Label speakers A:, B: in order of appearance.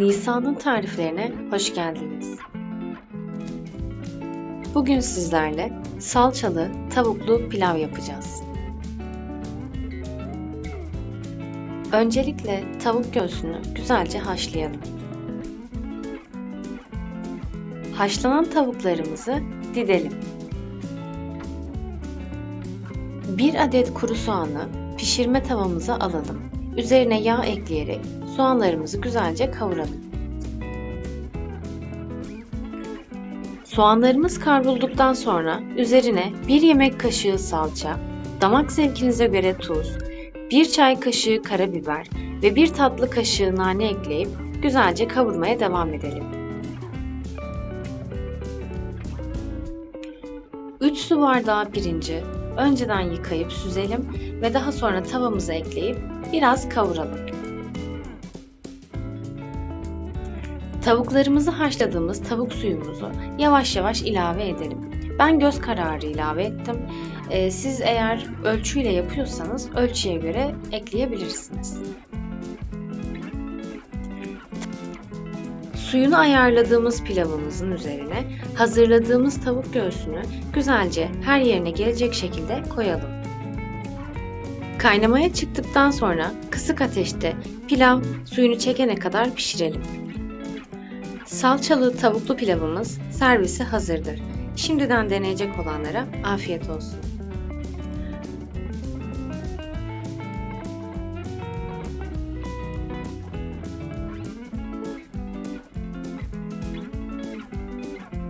A: Nisan'ın tariflerine hoş geldiniz. Bugün sizlerle salçalı tavuklu pilav yapacağız. Öncelikle tavuk göğsünü güzelce haşlayalım. Haşlanan tavuklarımızı didelim. 1 adet kuru soğanı pişirme tavamıza alalım. Üzerine yağ ekleyerek soğanlarımızı güzelce kavuralım. Soğanlarımız kavrulduktan sonra üzerine 1 yemek kaşığı salça, damak zevkinize göre tuz, 1 çay kaşığı karabiber ve 1 tatlı kaşığı nane ekleyip güzelce kavurmaya devam edelim. 3 su bardağı pirinci önceden yıkayıp süzelim ve daha sonra tavamıza ekleyip biraz kavuralım. Tavuklarımızı haşladığımız tavuk suyumuzu yavaş yavaş ilave edelim. Ben göz kararı ilave ettim. Ee, siz eğer ölçüyle yapıyorsanız ölçüye göre ekleyebilirsiniz. Suyunu ayarladığımız pilavımızın üzerine hazırladığımız tavuk göğsünü güzelce her yerine gelecek şekilde koyalım. Kaynamaya çıktıktan sonra kısık ateşte pilav suyunu çekene kadar pişirelim. Salçalı tavuklu pilavımız servise hazırdır. Şimdiden deneyecek olanlara afiyet olsun.